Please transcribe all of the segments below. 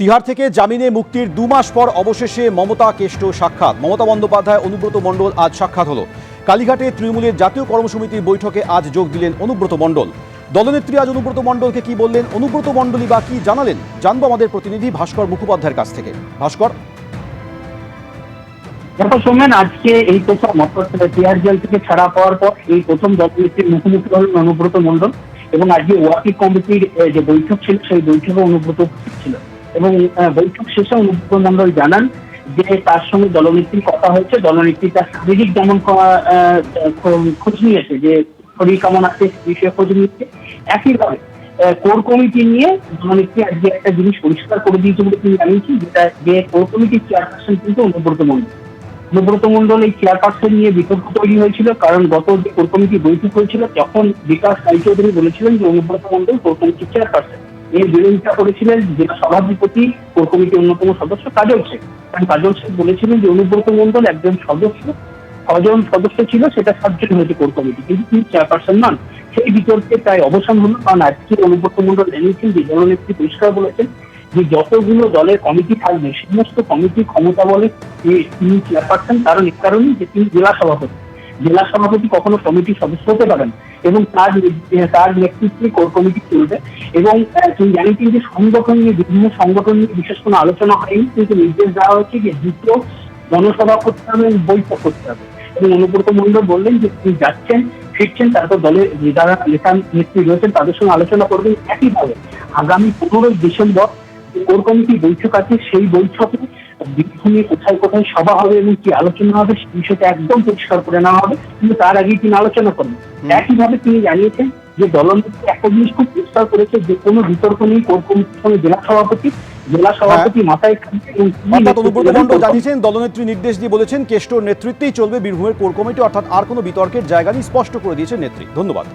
তিহার থেকে জামিনে মুক্তির দু মাস পর অবশেষে মমতা কেষ্ট সাক্ষাৎ। মমতা বন্দ্যোপাধ্যায়, অনুব্রত মণ্ডল আজ সাক্ষাৎ হলো। কালীঘাটে তৃণমূলের জাতীয় কর্মসমিতির বৈঠকে আজ যোগ দিলেন অনুব্রত মণ্ডল। দলনেত্রী আজ অনুব্রত মণ্ডলকে কি বললেন? অনুব্রত মণ্ডলী বা কি জানালেন? জানব আমাদের প্রতিনিধি ভাস্কর মুখোপাধ্যায়ের কাছ থেকে। ভাস্কর? দেখো সোমেন, আজকে এই প্রথম তিহার জেল থেকে ছাড়া পাওয়ার পর এই প্রথম দলনেত্রীর মুখোমুখি হলেন অনুব্রত মণ্ডল এবং আজকে ওয়াকি কমিটির যে বৈঠক ছিল, সেই বৈঠকে অনুব্রত ছিল এবং বৈঠক শেষে অনুব্রত মণ্ডল জানান যে তার সঙ্গে দলনেত্রীর কথা হয়েছে। দলনেত্রী তার শারীরিক যেমন খোঁজ নিয়েছে, যে শরীর কেমন আছে বিষয়ে খোঁজ নিয়েছে, একইভাবে কোর কমিটি নিয়ে দলনেত্রী আজকে একটা জিনিস পরিষ্কার করে দিয়েছে বলে তিনি জানিয়েছেন, যেটা যে কোর কমিটির চেয়ারপারসন কিন্তু অনুব্রত মন্ডল অনুব্রত মণ্ডল এই চেয়ারপারসন নিয়ে বিতর্ক তৈরি হয়েছিল, কারণ গত যে কোর কমিটি বৈঠক হয়েছিল, তখন বিকাশ রায়চৌধুরী বলেছিলেন যে অনুব্রত মন্ডল কোর কমিটির চেয়ারপারসন। এর বিরোধিতা করেছিলেন জেলা সভাধিপতি কোর কমিটির অন্যতম সদস্য কাজল শেখ কারণ কাজল শেখ বলেছিলেন যে অনুব্রত মণ্ডল একজন সদস্য, ছজন সদস্য ছিল, সেটা সাতজন হয়েছে কোর কমিটি। কিন্তু তিনি চেয়ারপারসন নন। সেই বিতর্কে প্রায় অবসান হলো, কারণ আজকে অনুব্রত মণ্ডল জানিয়েছেন যে দলনেত্রী পরিষ্কার বলেছেন যে যতগুলো দলের কমিটি থাকবে, সমস্ত কমিটি ক্ষমতা বলে তিনি চেয়ারপারসন কারণ এর কারণেই যে তিনি জেলা সভাপতি। জেলা সভাপতি কখনো কমিটির সদস্য হতে পারেন এবং তার তার নেতৃত্বে কোর কমিটি চলবে। এবং তিনি জানিয়েছেন যে সংগঠন নিয়ে, বিভিন্ন সংগঠন নিয়ে বিশেষ কোনো আলোচনা হয়নি, কিন্তু নির্দেশ দেওয়া হচ্ছে যে দ্রুত জনসভা করতে হবে বৈঠক করতে হবে। এবং অনুব্রত মণ্ডল বললেন যে তিনি যাচ্ছেন, ফিরছেন, তারপর দলের যারা নেতা, নেত্রী রয়েছেন, তাদের সঙ্গে আলোচনা করবেন। একইভাবে আগামী পনেরোই ডিসেম্বর কোর কমিটি বৈঠক আছে, সেই বৈঠকে বীরভূমে কোথায় কোথায় সভা হবে এবং কি আলোচনা হবে সেই বিষয়টা একদম পরিষ্কার করে নেওয়া হবে। কিন্তু তার আগেই তিনি আলোচনা করবেন। একইভাবে তিনি জানিয়েছেন যে দলনেত্রী একটা জিনিস খুব পরিষ্কার করেছে যে কোনো বিতর্ক নেই কোর কমিটির সঙ্গে জেলা সভাপতি জেলা সভাপতি মাথায়। জানিয়েছেন দলনেত্রী নির্দেশ দিয়ে বলেছেন কেষ্টর নেতৃত্বেই চলবে বীরভূমের কোর কমিটি অর্থাৎ আর কোনো বিতর্কের জায়গা নেই স্পষ্ট করে দিয়েছেন নেত্রী। ধন্যবাদ।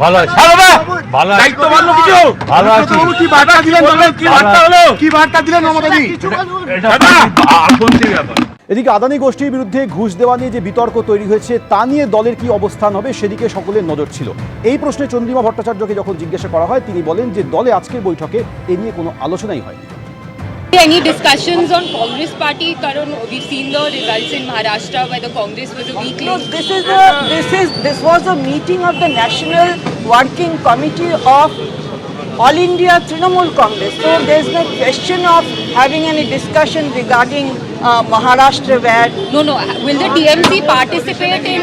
ভালো আছি। ভালো না ভালো আছি। দায়িত্ব মানল কিছু? ভালো আছি। কি বার্তা দিলেন কি বার্তা হলো? কি বার্তা দিলেন মমতাজি এটা দাদা! ব্যাপার। এদিকে আদানি গোষ্ঠীর বিরুদ্ধে ঘুষ দেওয়া নিয়ে যে বিতর্ক তৈরি হয়েছে তা নিয়ে দলের কি অবস্থান হবে সেদিকে সকলের নজর ছিল। এই প্রশ্নে চন্দ্রিমা ভট্টাচার্যকে যখন জিজ্ঞাসা করা হয় তিনি বলেন যে দলে আজকের বৈঠকে এ নিয়ে কোনো আলোচনাই হয়নি। Any discussions on Congress party? Karan, we've seen the results in Maharashtra where the Congress was a weak No, this is a this is this was a meeting of the National Working Committee of All India Trinamool Congress. So there's no question of having any discussion regarding uh, Maharashtra where No, no. Will the TMC participate in,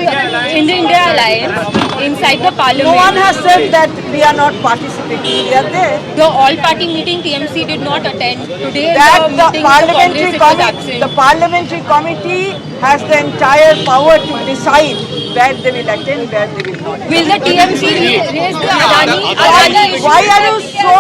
in the India alliance inside the parliament? no one has said that we are not participating. We are there. The all-party meeting TMC did not attend today. That the the parliamentary was committee, the parliamentary committee has the entire power to decide where they will attend, where they will not. Will the TMC ra- raise the Adani, Adani issue? Why are you so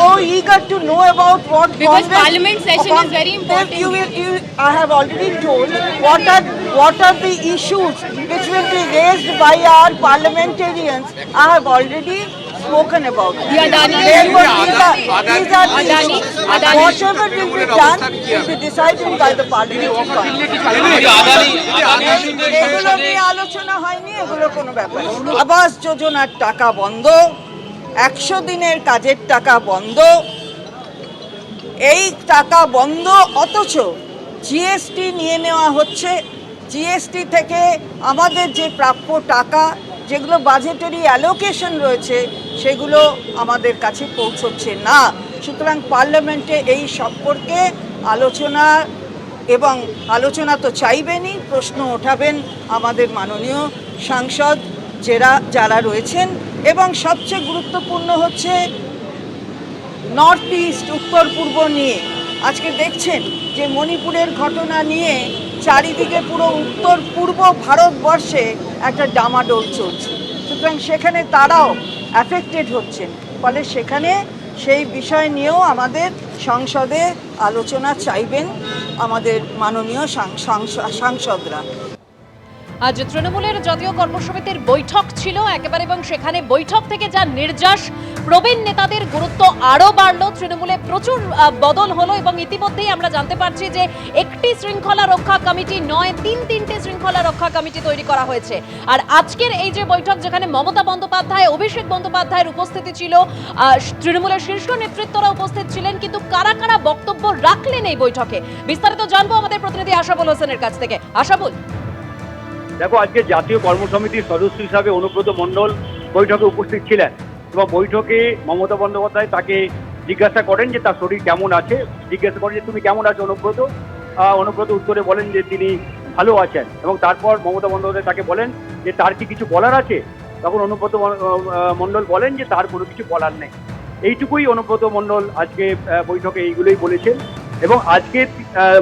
so eager to know about what Because Congress- parliament session is very important. You will, you, I have already told what are what are the issues which will be raised by our parliamentarians. I have already spoken about. The Adani Therefore, these are, these are the Adani- Whatever will be done will be decided by the. এগুলো নিয়ে আলোচনা হয়নি এগুলো কোনো ব্যাপার আবাস যোজনার টাকা বন্ধ একশো দিনের কাজের টাকা বন্ধ। এই টাকা বন্ধ অথচ জিএসটি নিয়ে নেওয়া হচ্ছে। জিএসটি থেকে আমাদের যে প্রাপ্য টাকা, যেগুলো বাজেটারি অ্যালোকেশন রয়েছে, সেগুলো আমাদের কাছে পৌঁছচ্ছে না। সুতরাং পার্লামেন্টে এই সম্পর্কে আলোচনা এবং আলোচনা তো চাইবেনই, প্রশ্ন ওঠাবেন আমাদের মাননীয় সাংসদ যারা যারা রয়েছেন এবং সবচেয়ে গুরুত্বপূর্ণ হচ্ছে নর্থ ইস্ট উত্তর পূর্ব নিয়ে। আজকে দেখছেন যে মণিপুরের ঘটনা নিয়ে চারিদিকে পুরো উত্তর পূর্ব ভারতবর্ষে একটা ডামাডোল চলছে। সুতরাং সেখানে তারাও অ্যাফেক্টেড হচ্ছেন। ফলে সেখানে সেই বিষয় নিয়েও আমাদের সংসদে আলোচনা চাইবেন আমাদের মাননীয় সাংসদরা। আজ তৃণমূলের জাতীয় কর্মসমিতির বৈঠক ছিল একেবারে, এবং সেখানে বৈঠক থেকে যা নির্যাস, প্রবীণ নেতাদের গুরুত্ব আরও বাড়লো। তৃণমূলে প্রচুর বদল হলো, এবং ইতিমধ্যেই আমরা জানতে পারছি যে একটি শৃঙ্খলা রক্ষা কমিটি নয়, তিন তিনটে শৃঙ্খলা রক্ষা কমিটি তৈরি করা হয়েছে। আর আজকের এই যে বৈঠক, যেখানে মমতা বন্দ্যোপাধ্যায়, অভিষেক বন্দ্যোপাধ্যায়ের উপস্থিতি ছিল তৃণমূলের শীর্ষ নেতৃত্বরা উপস্থিত ছিলেন, কিন্তু কারা কারা বক্তব্য রাখলেন এই বৈঠকে? বিস্তারিত জানব আমাদের প্রতিনিধি আশাবুল হোসেনের কাছ থেকে। আশাবুল। দেখো, আজকে জাতীয় কর্মসমিতির সদস্য হিসাবে অনুব্রত মণ্ডল বৈঠকে উপস্থিত ছিলেন এবং বৈঠকে মমতা বন্দ্যোপাধ্যায় তাকে জিজ্ঞাসা করেন যে তার শরীর কেমন আছে। জিজ্ঞাসা করেন যে, তুমি কেমন আছো অনুব্রত? অনুব্রত উত্তরে বলেন যে, তিনি ভালো আছেন। এবং তারপর মমতা বন্দ্যোপাধ্যায় তাকে বলেন যে, তার কি কিছু বলার আছে? তখন অনুব্রত মণ্ডল বলেন যে, তার কোনো কিছু বলার নেই। এইটুকুই অনুব্রত মণ্ডল আজকে বৈঠকে এইগুলোই বলেছেন এবং আজকে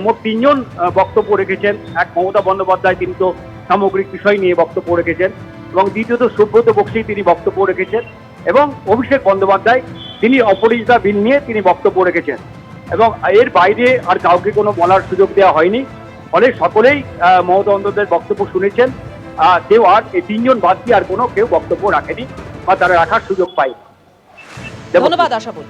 মোট তিনজন বক্তব্য রেখেছেন। এক মমতা বন্দ্যোপাধ্যায়, তিনি তো সামগ্রিক বিষয় নিয়ে বক্তব্য রেখেছেন এবং দ্বিতীয়ত সুব্রত বক্সি তিনি বক্তব্য রেখেছেন এবং অভিষেক বন্দ্যোপাধ্যায় তিনি অপরিচিতা বিল নিয়ে তিনি বক্তব্য রেখেছেন। এবং এর বাইরে আর কাউকে কোনো বলার সুযোগ দেওয়া হয়নি। ফলে সকলেই মমতা বক্তব্য শুনেছেন। কেউ আর এই তিনজন বাদ দিয়ে আর কোনো কেউ বক্তব্য রাখেনি বা তারা রাখার সুযোগ পায়নি। ধন্যবাদ আশাবুল